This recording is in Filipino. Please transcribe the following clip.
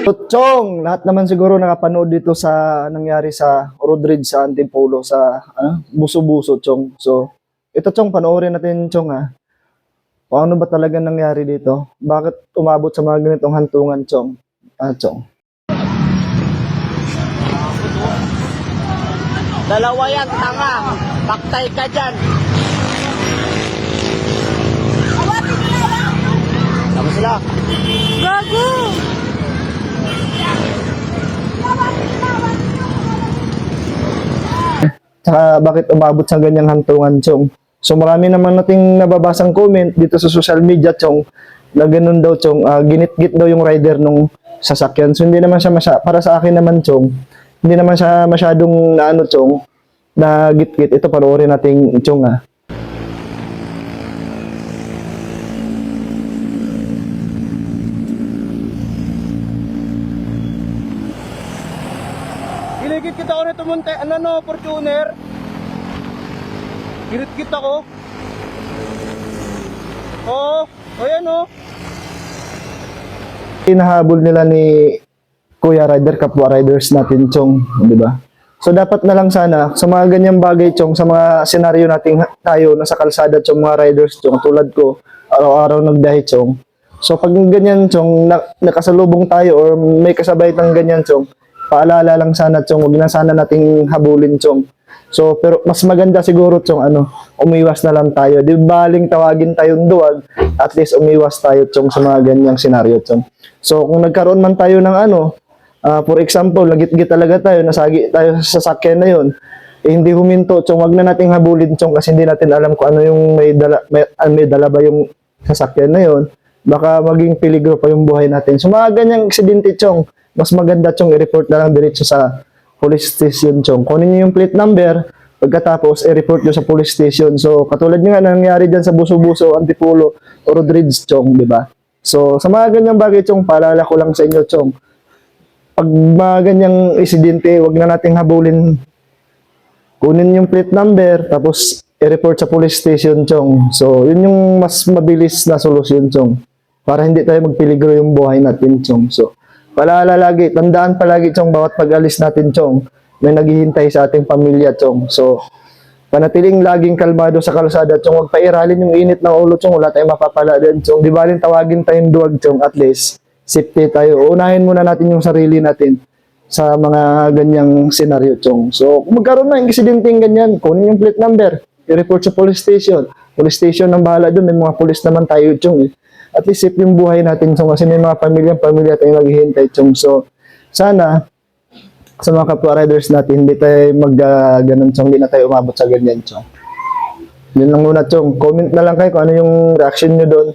Chong, lahat naman siguro nakapanood dito sa nangyari sa Rodridge sa Antipolo sa ano, buso-buso, Chong. So, ito Chong, panoorin natin Chong ha. Kung ano ba talaga nangyari dito? Bakit umabot sa mga ganitong hantungan, Chong? Ah, Chong. Dalawa yan, tanga. Paktay ka dyan. Tama sila. Gago! Tsaka bakit umabot sa ganyang hantungan, Chong? So marami naman nating nababasang comment dito sa social media, Chong, na ganun daw, Chong, ah, ginit-git daw yung rider nung sasakyan. So hindi naman siya masya, para sa akin naman, Chong, hindi naman siya masyadong na ano, Chong, na git-git. Ito, panoorin natin, Chong, ah. Giligit kita ako nito munti. Ano no, Fortuner? Gilit kita ko. Oo. O yan o. Hinahabol nila ni Kuya Rider, kapwa riders natin, Chong, di ba? So dapat na lang sana sa mga ganyang bagay, Chong, sa mga senaryo nating tayo nasa kalsada, Chong, mga riders, Chong, tulad ko, araw-araw nagdahi, Chong. So pag ganyan, Chong, na, nakasalubong tayo or may kasabay ng ganyan, Chong, paalala lang sana, Chong, huwag na sana nating habulin, Chong. So, pero mas maganda siguro, Chong, ano, umiwas na lang tayo. Di baling tawagin tayong duwag, at least umiwas tayo, Chong, sa mga ganyang senaryo, Chong. So, kung nagkaroon man tayo ng ano, ah, for example, nagit-git talaga tayo, nasagi tayo sa sasakyan na yun, eh, hindi huminto, Chong, wag na nating habulin, Chong, kasi hindi natin alam kung ano yung may dala, may, ah, may dala ba yung sasakyan na yun. Baka maging peligro pa yung buhay natin. So, mga ganyang aksidente, Chong, mas maganda, Chong, i-report na lang diretso sa police station, Chong. Kunin niyo yung plate number, pagkatapos, i-report niyo sa police station. So, katulad nga na nangyari dyan sa Buso-Buso, Antipolo, o Rodriguez, Chong, di ba? So, sa mga ganyang bagay, Chong, paalala ko lang sa inyo, Chong, pag mga ganyang insidente, wag na nating habulin. Kunin yung plate number, tapos i-report sa police station, Chong. So, yun yung mas mabilis na solusyon, Chong. Para hindi tayo magpeligro yung buhay natin, Chong. So, paalala lagi, tandaan palagi, Chong, bawat pag-alis natin, Chong, may naghihintay sa ating pamilya, Chong. So, panatiling laging kalmado sa kalsada, Chong. Huwag pairalin yung init ng ulo, Chong. Wala tayong mapapala din, Chong. Di balin tawagin tayong duwag, Chong. At least, safety tayo. Unahin muna natin yung sarili natin sa mga ganyang senaryo, Chong. So, kung magkaroon na ng insidenteng ganyan, kunin yung plate number, i-report sa police station. Police station ang bahala doon. May mga police naman tayo, Chong. Eh. At least safe yung buhay natin, Chong. Kasi may mga pamilyang pamilya tayong naghihintay, Chong. So, sana, sa mga kapwa riders natin, hindi tayo mag uh, ganun, Chong. Hindi na tayo umabot sa ganyan, Chong. Yun lang muna, Chong. Comment na lang kayo kung ano yung reaction nyo doon.